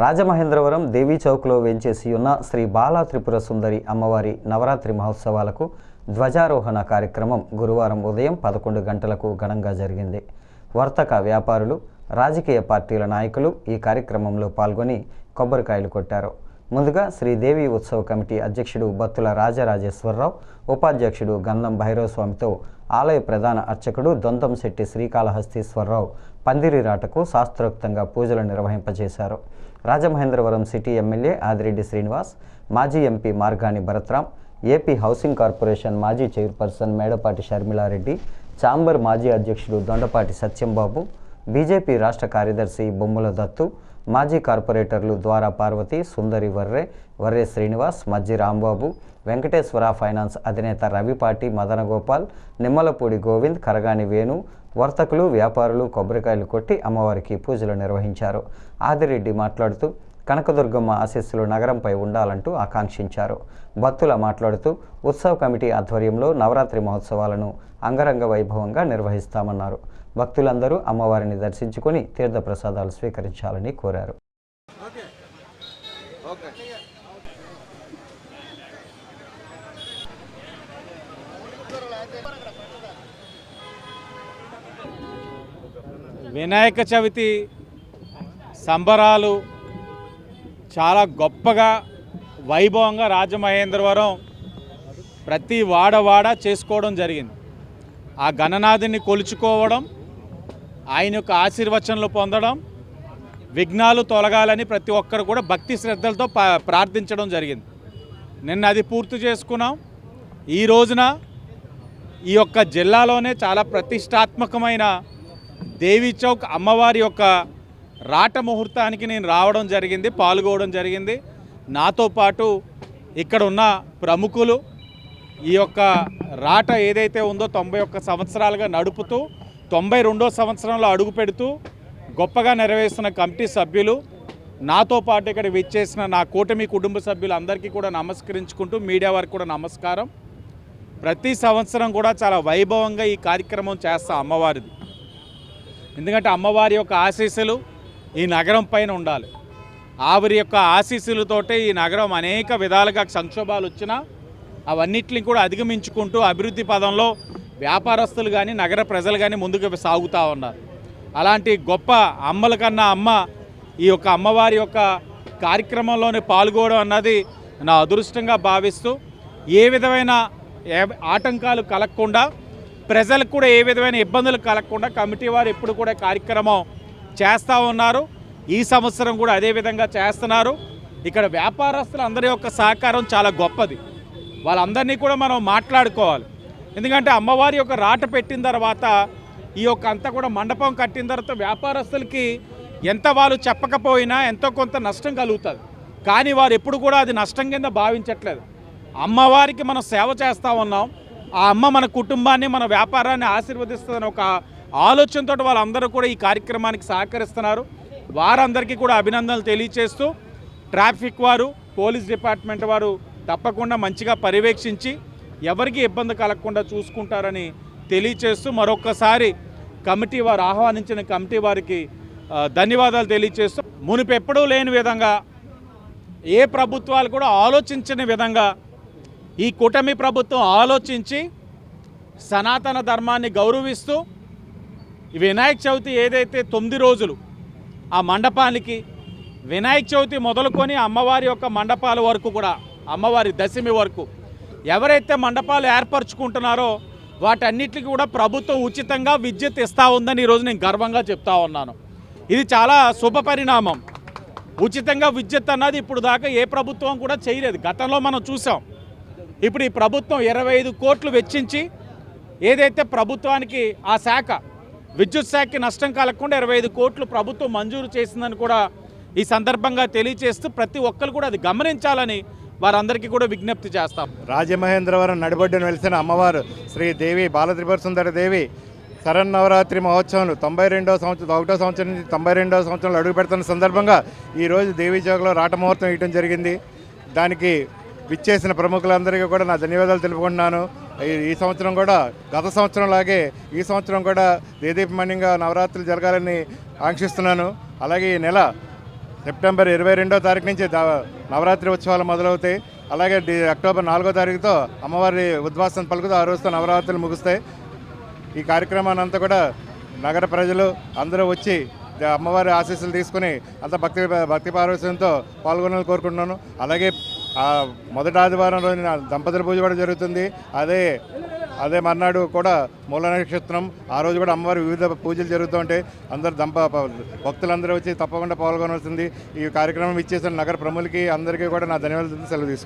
రాజమహేంద్రవరం దేవీ చౌక్లో వెంచేసి ఉన్న శ్రీ బాలా త్రిపుర సుందరి అమ్మవారి నవరాత్రి మహోత్సవాలకు ధ్వజారోహణ కార్యక్రమం గురువారం ఉదయం పదకొండు గంటలకు ఘనంగా జరిగింది. వర్తక వ్యాపారులు రాజకీయ పార్టీల నాయకులు ఈ కార్యక్రమంలో పాల్గొని కొబ్బరికాయలు కొట్టారు. ముందుగా శ్రీదేవి ఉత్సవ కమిటీ అధ్యక్షుడు బత్తుల రాజరాజేశ్వరరావు ఉపాధ్యక్షుడు గంధం భైరవస్వామితో ఆలయ ప్రధాన అర్చకుడు దొంతం శెట్టి శ్రీకాళహస్తీశ్వరరావు పందిరి రాటకు శాస్త్రోక్తంగా పూజలు నిర్వహింపజేశారు. రాజమహేంద్రవరం సిటీ ఎమ్మెల్యే ఆదిరెడ్డి శ్రీనివాస్ మాజీ MP Margani Bharatram AP housing corporation మాజీ చైర్పర్సన్ మేడపాటి షర్మిలారెడ్డి చాంబర్ మాజీ అధ్యక్షుడు దొండపాటి సత్యంబాబు బీజేపీ రాష్ట్ర కార్యదర్శి బొమ్మల దత్తు మాజీ కార్పొరేటర్లు ద్వారా పార్వతి సుందరి వర్రే వర్రే శ్రీనివాస్ మజ్జి రాంబాబు వెంకటేశ్వర ఫైనాన్స్ అధినేత రవిపాటి మదనగోపాల్ నిమ్మలపూడి గోవింద్ కరగాని వేణు వర్తకులు వ్యాపారులు కొబ్బరికాయలు కొట్టి అమ్మవారికి పూజలు నిర్వహించారు. ఆదిరెడ్డి మాట్లాడుతూ కనకదుర్గమ్మ ఆశీస్సులు నగరంపై ఉండాలంటూ ఆకాంక్షించారు. భక్తుల మాట్లాడుతూ ఉత్సవ కమిటీ ఆధ్వర్యంలో నవరాత్రి మహోత్సవాలను అంగరంగ వైభవంగా నిర్వహిస్తామన్నారు. భక్తులందరూ అమ్మవారిని దర్శించుకొని తీర్థప్రసాదాలు స్వీకరించాలని కోరారు. వినాయక చవితి సంబరాలు చాలా గొప్పగా వైభవంగా రాజమహేంద్రవరం ప్రతి వాడవాడ చేసుకోవడం జరిగింది. ఆ గణనాథుని కొలుచుకోవడం ఆయన యొక్క ఆశీర్వచనలు పొందడం విఘ్నాలు తొలగాలని ప్రతి ఒక్కరు కూడా భక్తి శ్రద్ధలతో ప్రార్థించడం జరిగింది. నిన్న అది పూర్తి చేసుకున్నాం. ఈ రోజున ఈ యొక్క జిల్లాలోనే చాలా ప్రతిష్టాత్మకమైన దేవి చౌక్ అమ్మవారి యొక్క రాట ముహూర్తానికి నేను రావడం జరిగింది పాల్గొవడం జరిగింది. నాతో పాటు ఇక్కడ ఉన్న ప్రముఖులు ఈ యొక్క రాట ఏదైతే ఉందో తొంభై ఒక్క సంవత్సరాలుగా నడుపుతూ తొంభై రెండో సంవత్సరంలో అడుగు పెడుతూ గొప్పగా నెరవేరుస్తున్న కమిటీ సభ్యులు నాతో పాటు ఇక్కడ విచ్చేసిన నా కూటమి కుటుంబ సభ్యులు అందరికీ కూడా నమస్కరించుకుంటూ మీడియా వారికి కూడా నమస్కారం. ప్రతి సంవత్సరం కూడా చాలా వైభవంగా ఈ కార్యక్రమం చేస్తా అమ్మవారిది. ఎందుకంటే అమ్మవారి యొక్క ఆశీస్సులు ఈ నగరం పైన ఉండాలి. ఆవిరి యొక్క ఆశీస్సులతోటే ఈ నగరం అనేక విధాలుగా సంక్షోభాలు వచ్చినా అవన్నిటిని కూడా అధిగమించుకుంటూ అభివృద్ధి పదంలో వ్యాపారస్తులు కానీ నగర ప్రజలు కానీ ముందుకు సాగుతూ ఉన్నారు. అలాంటి గొప్ప అమ్మల కన్నా అమ్మ ఈ యొక్క అమ్మవారి యొక్క కార్యక్రమంలోనే పాల్గొనడం అన్నది నా అదృష్టంగా భావిస్తూ ఏ విధమైన ఆటంకాలు కలగకుండా ప్రజలకు కూడా ఏ విధమైన ఇబ్బందులు కలగకుండా కమిటీ వారు ఎప్పుడు కూడా కార్యక్రమం చేస్తూ ఉన్నారు. ఈ సంవత్సరం కూడా అదే విధంగా చేస్తున్నారు. ఇక్కడ వ్యాపారస్తులు అందరి యొక్క సహకారం చాలా గొప్పది. వాళ్ళందరినీ కూడా మనం మాట్లాడుకోవాలి. ఎందుకంటే అమ్మవారి యొక్క రాట పెట్టిన తర్వాత ఈ యొక్క అంతా కూడా మండపం కట్టిన తర్వాత వ్యాపారస్తులకి ఎంత వాళ్ళు చెప్పకపోయినా ఎంతో కొంత నష్టం కలుగుతుంది. కానీ వారు ఎప్పుడు కూడా అది నష్టం కింద భావించట్లేదు. అమ్మవారికి మనం సేవ చేస్తూ ఉన్నాం. ఆ అమ్మ మన కుటుంబాన్ని మన వ్యాపారాన్ని ఆశీర్వదిస్తుందని ఒక ఆలోచనతో వాళ్ళందరూ కూడా ఈ కార్యక్రమానికి సహకరిస్తున్నారు. వారందరికీ కూడా అభినందనలు తెలియచేస్తూ ట్రాఫిక్ వారు పోలీస్ డిపార్ట్మెంట్ వారు తప్పకుండా మంచిగా పర్యవేక్షించి ఎవరికి ఇబ్బంది కలగకుండా చూసుకుంటారని తెలియచేస్తూ మరొక్కసారి కమిటీ వారు ఆహ్వానించిన కమిటీ వారికి ధన్యవాదాలు తెలియచేస్తూ మునిపెప్పుడూ లేని విధంగా ఏ ప్రభుత్వాలు కూడా ఆలోచించని విధంగా ఈ కూటమి ప్రభుత్వం ఆలోచించి సనాతన ధర్మాన్ని గౌరవిస్తూ వినాయక చవితి ఏదైతే తొమ్మిది రోజులు ఆ మండపానికి వినాయక చవితి మొదలుకొని అమ్మవారి యొక్క మండపాల వరకు కూడా అమ్మవారి దశమి వరకు ఎవరైతే మండపాలు ఏర్పరచుకుంటున్నారో వాటన్నిటికీ కూడా ప్రభుత్వం ఉచితంగా విద్యుత్ ఇస్తూ ఉందని ఈరోజు నేను గర్వంగా చెప్తా ఉన్నాను. ఇది చాలా శుభ పరిణామం. ఉచితంగా విద్యుత్ అన్నది ఇప్పుడు దాకా ఏ ప్రభుత్వం కూడా చేయలేదు. గతంలో మనం చూసాం. ఇప్పుడు ఈ ప్రభుత్వం ఇరవై ఐదు కోట్లు వెచ్చించి ఏదైతే ప్రభుత్వానికి ఆ శాఖ విద్యుత్ శాఖకి నష్టం కలగకుండా ఇరవై ఐదు కోట్లు ప్రభుత్వం మంజూరు చేసిందని కూడా ఈ సందర్భంగా తెలియజేస్తూ ప్రతి ఒక్కరు కూడా అది గమనించాలని వారందరికీ కూడా విజ్ఞప్తి చేస్తాం. రాజమహేంద్రవరం నడిబొడ్డును వెలిసిన అమ్మవారు శ్రీ దేవి బాలత్రిపుర సుందర దేవి శరన్నవరాత్రి మహోత్సవం తొంభై రెండవ సంవత్సరం ఒకటో సంవత్సరం నుంచి తొంభై రెండవ సంవత్సరంలో అడుగు పెడుతున్న సందర్భంగా ఈరోజు దేవీ చౌక్లో రాట ముహూర్తం ఇవ్వడం జరిగింది. దానికి విచ్చేసిన ప్రముఖులందరికీ కూడా నా ధన్యవాదాలు తెలుపుకుంటున్నాను. ఈ- ఈ సంవత్సరం కూడా గత సంవత్సరం లాగే ఈ సంవత్సరం కూడా దేదీపమణ్యంగా నవరాత్రులు జరగాలని ఆంక్షిస్తున్నాను. అలాగే ఈ నెల సెప్టెంబర్ ఇరవై రెండో తారీఖు నుంచి నవరాత్రి ఉత్సవాలు మొదలవుతాయి. అలాగే అక్టోబర్ నాలుగో తారీఖుతో అమ్మవారి ఉద్వాసం పలుకుతూ ఆ రోజుతో నవరాత్రులు ముగుస్తాయి. ఈ కార్యక్రమాన్ని అంతా కూడా నగర ప్రజలు అందరూ వచ్చి అమ్మవారి ఆశీస్సులు తీసుకుని అంత భక్తి భక్తి పార్వశ్యంతో పాల్గొనాలని కోరుకుంటున్నాను. అలాగే మొదటి ఆదివారం రోజున దంపతుల పూజ కూడా జరుగుతుంది. అదే అదే మర్నాడు కూడా మూల నక్షత్రం ఆ రోజు కూడా అమ్మవారి వివిధ పూజలు జరుగుతూ ఉంటాయి అందరు దంప భక్తులందరూ వచ్చి తప్పకుండా పాల్గొనవలసింది. ఈ కార్యక్రమం ఇచ్చేసిన నగర ప్రములకి అందరికీ కూడా నా ధన్యవాదాలు సెలవు తీసుకుంటాను